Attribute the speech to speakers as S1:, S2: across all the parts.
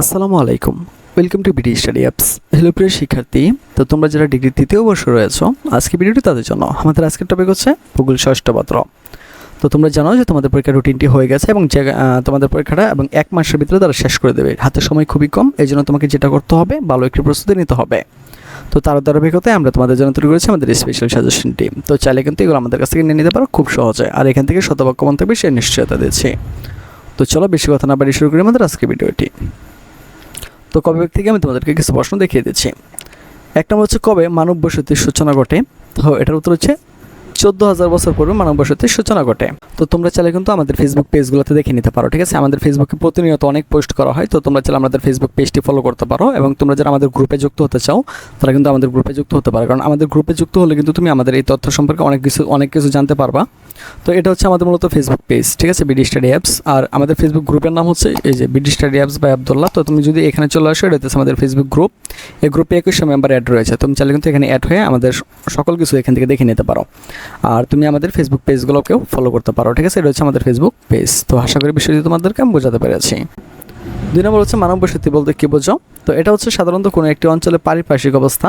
S1: আসসালামু আলাইকুম। Welcome to BD study apps hello প্রিয় শিক্ষার্থী, তো তোমরা যারা ডিগ্রি তৃতীয় বর্ষ রয়েছো, আজকে ভিডিওটি তাদের জন্য। আমাদের আজকের টপিক হচ্ছে ভূগোল ষষ্ঠ পত্র। তো তোমরা জানো যে তোমাদের পরীক্ষার রুটিনটি হয়ে গেছে এবং তোমাদের পরীক্ষাটা এবং এক মাসের ভিতরে তারা শেষ করে দেবে। হাতে সময় খুবই কম এই জন্য তোমাকে যেটা করতে হবে, ভালো একটি প্রস্তুতি নিতে হবে। তো তার ধারাবাহিকতায় আমরা তোমাদের জন্য তৈরি করেছি আমাদের স্পেশাল সাজেশনটি তো চাইলে কিন্তু এগুলো আমাদের কাছ থেকে নিয়ে নিতে পারো খুব সহজে। আর এখান থেকে শতবাক্য মন্তব্য সে নিশ্চয়তা দিচ্ছি তো চলো বেশি কথা না বাড়ি শুরু করি আমাদের আজকে ভিডিওটি তো কবে থেকে আমি তোমাদেরকে কিছু প্রশ্ন দেখিয়ে দিচ্ছি? এক নম্বর হচ্ছে কবে মানব বসতির সূচনা ঘটে? তো এটার উত্তর হচ্ছে চোদ্দ হাজার বছর পূর্বে মানব বসতির সূচনা ঘটে। তো তোমরা চাইলে কিন্তু আমাদের ফেসবুক পেজগুলোতে দেখে নিতে পারো, ঠিক আছে? আমাদের ফেসবুকে প্রতিনিয়ত অনেক পোস্ট করা হয়, তো তোমরা চাইলে আমাদের ফেসবুক পেজটি ফলো করতে পারো এবং তোমরা যারা আমাদের গ্রুপে যুক্ত হতে চাও, তারা কিন্তু আমাদের গ্রুপে যুক্ত হতে পারো। কারণ আমাদের গ্রুপে যুক্ত হলে কিন্তু তুমি আমাদের এই তথ্য সম্পর্কে অনেক কিছু অনেক কিছু জানতে পারবা। তো এটা হচ্ছে আমাদের মূলত ফেসবুক পেজ ঠিক আছে? বিডি স্টাডি অ্যাপস আর আমাদের ফেসবুক গ্রুপের নাম হচ্ছে এই যে BD study apps by Abdullah তো তুমি যদি এখানে চলে আসো, এটা হচ্ছে আমাদের ফেসবুক গ্রুপ এই গ্রুপে একুশশো মেম্বার অ্যাড রয়েছে। তুমি চাইলে কিন্তু এখানে অ্যাড হয়ে আমাদের সকল কিছু এখান থেকে দেখে নিতে পারো। আর তুমি আমাদের ফেসবুক পেজগুলোকেও ফলো করতে পারো, ঠিক আছে? এটা হচ্ছে আমাদের ফেসবুক পেজ তো আশা করি বিষয়টি তোমাদেরকে আমি বোঝাতে পেরেছি। দুই নম্বর হচ্ছে মানব বসতি বলতে কী বোঝো? তো এটা হচ্ছে সাধারণত কোনো একটি অঞ্চলে পারিপার্শ্বিক অবস্থা,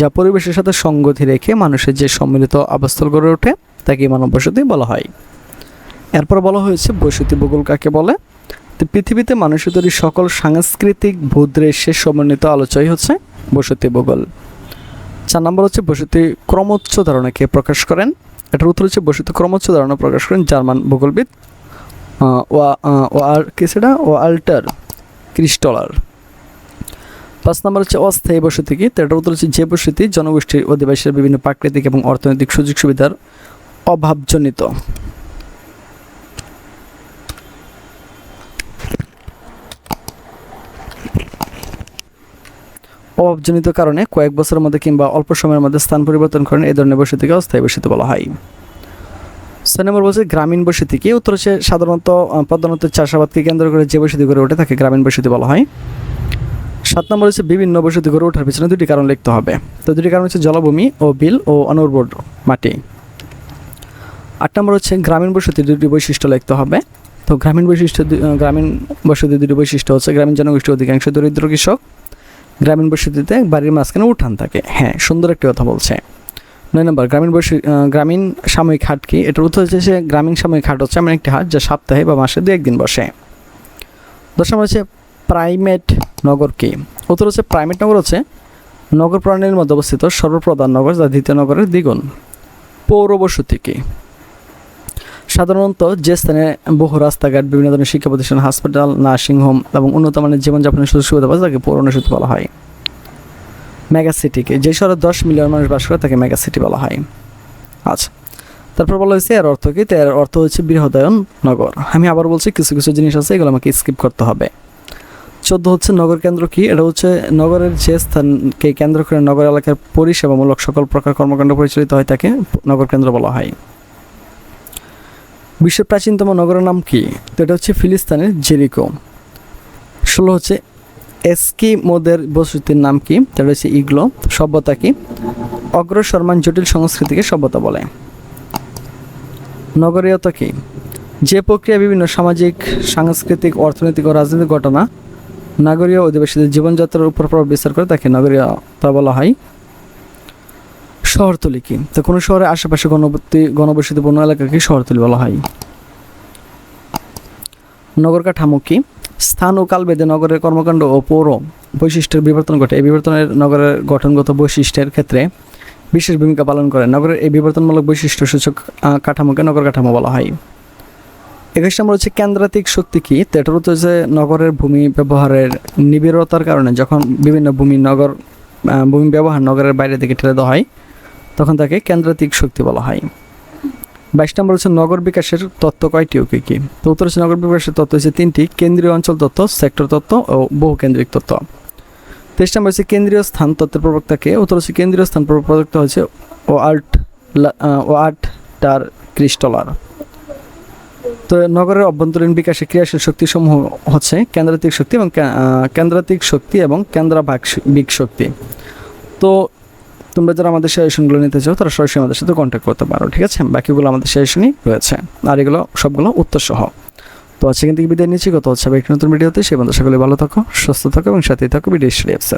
S1: যা পরিবেশের সাথে সঙ্গতি রেখে মানুষের যে সম্মিলিত আবাসস্থল গড়ে ওঠে তাকে মানব বসতি বলা হয়। এরপর বলা হয়েছে বসতি ভূগোল কাকে বলে? তো পৃথিবীতে মানুষের তৈরি সকল সাংস্কৃতিক ভূদ্রের শেষ সমন্বিত আলোচনাই হচ্ছে বসতি ভূগোল। চার নম্বর হচ্ছে বসতি ক্রমোচ্চ ধারণাকে প্রকাশ করেন? এটার উত্তর হচ্ছে বসতি ক্রমোচ্চ ধারণা প্রকাশ করেন জার্মান ভূগোলবিদ আহ, ওয়া ও আর কি সেটা? ও আল্টার ক্রিস্টলার। পাঁচ নম্বর হচ্ছে অস্থায়ী বসতি কি? তো এটার উত্তর হচ্ছে যে বসতি জনগোষ্ঠীর অধিবাসীর বিভিন্ন প্রাকৃতিক এবং অর্থনৈতিক সুযোগ সুবিধার অভাবজনিত। অভাবজনিত কারণে কয়েক বছরের মধ্যে কিংবা অল্প সময়ের মধ্যে স্থান পরিবর্তন করেন এই ধরনের বসতিকে অস্থায়ী বসতি বলা হয়। ছয় নম্বর বলছে গ্রামীণ বসতি কি উত্তর হচ্ছে সাধারণত প্রধানত চাষাবাদকে কেন্দ্র করে যে বসতি গড়ে ওঠে তাকে গ্রামীণ বসতি বলা হয়। সাত নম্বর হচ্ছে বিভিন্ন বসতি গড়ে ওঠার পিছনে দুটি কারণ লিখতে হবে। তো দুটি কারণ হচ্ছে জলভূমি ও বিল ও অনুর্বর মাটি। আট নম্বর হচ্ছে গ্রামীণ বসতি দুটি বৈশিষ্ট্য লিখতে হবে। তো গ্রামীণ বৈশিষ্ট্য গ্রামীণ বসতি দুটি বৈশিষ্ট্য হচ্ছে গ্রামীণ জনগোষ্ঠীর অধিকাংশ দরিদ্র কৃষক। গ্রামীণ বসতিতে বাড়ির মাঝখানে উঠান থাকে। হ্যাঁ সুন্দর একটি কথা বলছে। নয় নম্বর গ্রামীণ আহ, গ্রামীণ সাময়িক হাট কি? এটার উত্তর হচ্ছে যে গ্রামীণ সাময়িক হাট হচ্ছে এমন একটি হাট যা সপ্তাহে বা মাসে দু একদিন বসে। দশ নম্বর হচ্ছে প্রাইমেট নগর কি? উত্তর হচ্ছে প্রাইমেট নগর হচ্ছে নগর প্রাণীর মধ্যে অবস্থিত সর্বপ্রধান নগর যা দ্বিতীয় নগরের দ্বিগুণ। পৌর বসতি কি? সাধারণত যে স্থানে বহু রাস্তাঘাট, বিভিন্ন ধরনের শিক্ষা প্রতিষ্ঠান, হাসপাতাল নার্সিং হোম এবং উন্নত মানের জীবনযাপনের সুযোগ সুবিধা যায়, তাকে পৌর বসতি বলা হয়। মেগা সিটিকে যে শহরে দশ মিলিয়ন মানুষ বাস করে, তাকে মেগা সিটি বলা হয়। আচ্ছা তারপর বলা হয়েছে, এর অর্থ কি? এর অর্থ হচ্ছে বৃহদায়ন নগর। আমি আবার বলছি, কিছু কিছু জিনিস আছে, এগুলো আমাকে স্কিপ করতে হবে। চোদ্দ হচ্ছে নগর কেন্দ্র কি? এটা হচ্ছে নগরের যে স্থানকে কেন্দ্র করে নগর এলাকার পরিষেবামূলক সকল প্রকার কর্মকাণ্ড পরিচালিত হয়, তাকে নগর কেন্দ্র বলা হয়। বিশ্বের প্রাচীনতম নগরের নাম কি? তো এটা হচ্ছে ফিলিস্তানের জেরিকো। ষোলো হচ্ছে এসকি মোদের বসতির নাম কি? সেটা হচ্ছে ইগলো, সভ্যতা কি? অগ্রসরমান জটিল সংস্কৃতিকে সভ্যতা বলে। নগরীয়তা কি? যে প্রক্রিয়া বিভিন্ন সামাজিক, সাংস্কৃতিক, অর্থনৈতিক ও রাজনৈতিক ঘটনা নাগরীয় অধিবাসীদের জীবনযাত্রার উপর প্রভাব বিস্তার করে তাকে নগরীয়তা বলা হয়। শহরতলি কি তো কোনো শহরের আশেপাশে গণবর্তী গণবসতিপূর্ণ এলাকাকে শহরতলি বলা হয়। নগর কাঠামো কি স্থান ও কালভেদে নগরের কর্মকাণ্ড ও পৌর বৈশিষ্ট্যের বিবর্তন ঘটে। এই বিবর্তনের নগরের গঠনগত বৈশিষ্ট্যের ক্ষেত্রে বিশেষ ভূমিকা পালন করে। নগরের এই বিবর্তনমূলক বৈশিষ্ট্য সূচক কাঠামোকে নগর কাঠামো বলা হয়। একুশ নম্বর হচ্ছে কেন্দ্রাতিক শক্তি কি? তো এটার উত্তর হচ্ছে নগরের ভূমি ব্যবহারের নিবিড়তার কারণে যখন বিভিন্ন ভূমি নগর ভূমি ব্যবহার নগরের বাইরে থেকে ঠেলে দেওয়া হয় তখন তাকে কেন্দ্রাতিক শক্তি বলা হয়। বাইশ নম্বর হচ্ছে নগর বিকাশের তত্ত্ব কয়টি ও কী কী? তো উত্তর হচ্ছে নগর বিকাশের তত্ত্ব হচ্ছে তিনটি কেন্দ্রীয় অঞ্চল তত্ত্ব সেক্টর তত্ত্ব ও বহুকেন্দ্রিক তত্ত্ব। তেইশ নম্বর হচ্ছে কেন্দ্রীয় স্থান তত্ত্বের প্রবক্তাকে উত্তর হচ্ছে কেন্দ্রীয় স্থান প্র- প্রবক্তা হচ্ছে ও আহ, ও আট টার ক্রিস্টলার। তো নগরের অভ্যন্তরীণ বিকাশে ক্রিয়াশীল শক্তিসমূহ হচ্ছে কেন্দ্রাতিক শক্তি এবং কেন্দ্রাতিক শক্তি এবং কেন্দ্রাভাগ শক্তি। তো তোমরা যারা আমাদের সাজেশনগুলো নিতে চাও, তারা সরাসরি আমাদের সাথে কন্ট্যাক্ট করতে পারো, ঠিক আছে? বাকিগুলো আমাদের সাজেশনই রয়েছে। আর এগুলো সবগুলো উত্তর সহ তো আজকে কিন্তু বিদায় নিচ্ছি। কত হচ্ছে একটি নতুন ভিডিওতে। সে বন্ধু সকলে ভালো থাকো, সুস্থ থাকো এবং সাথেই থাকো ভিডিও স্টাডি অ্যাপসে